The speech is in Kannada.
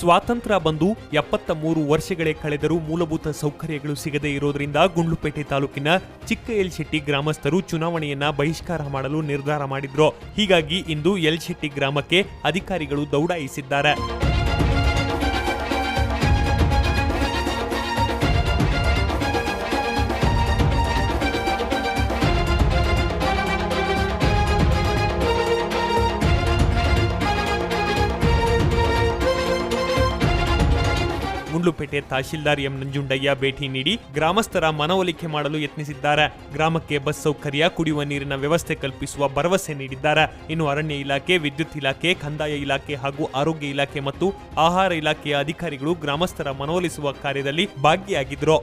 ಸ್ವಾತಂತ್ರ್ಯ ಬಂದು ಎಪ್ಪತ್ತ ಮೂರು ವರ್ಷಗಳೇ ಕಳೆದರೂ ಮೂಲಭೂತ ಸೌಕರ್ಯಗಳು ಸಿಗದೇ ಇರೋದ್ರಿಂದ ಗುಂಡ್ಲುಪೇಟೆ ತಾಲೂಕಿನ ಚಿಕ್ಕ ಎಲ್ಶೆಟ್ಟಿ ಗ್ರಾಮಸ್ಥರು ಚುನಾವಣೆಯನ್ನ ಬಹಿಷ್ಕಾರ ಮಾಡಲು ನಿರ್ಧಾರ ಮಾಡಿದ್ರು. ಹೀಗಾಗಿ ಇಂದು ಎಲ್ಶೆಟ್ಟಿ ಗ್ರಾಮಕ್ಕೆ ಅಧಿಕಾರಿಗಳು ದೌಡಾಯಿಸಿದ್ದಾರೆ. ಗುಂಡ್ಲುಪೇಟೆ ತಹಶೀಲ್ದಾರ್ ಎಂ ನಂಜುಂಡಯ್ಯ ಭೇಟಿ ನೀಡಿ ಗ್ರಾಮಸ್ಥರ ಮನವೊಲಿಕೆ ಮಾಡಲು ಯತ್ನಿಸಿದ್ದಾರೆ. ಗ್ರಾಮಕ್ಕೆ ಬಸ್ ಸೌಕರ್ಯ, ಕುಡಿಯುವ ನೀರಿನ ವ್ಯವಸ್ಥೆ ಕಲ್ಪಿಸುವ ಭರವಸೆ ನೀಡಿದ್ದಾರೆ. ಇನ್ನು ಅರಣ್ಯ ಇಲಾಖೆ, ವಿದ್ಯುತ್ ಇಲಾಖೆ, ಕಂದಾಯ ಇಲಾಖೆ ಹಾಗೂ ಆರೋಗ್ಯ ಇಲಾಖೆ ಮತ್ತು ಆಹಾರ ಇಲಾಖೆಯ ಅಧಿಕಾರಿಗಳು ಗ್ರಾಮಸ್ಥರ ಮನವೊಲಿಸುವ ಕಾರ್ಯದಲ್ಲಿ ಭಾಗಿಯಾಗಿದ್ರು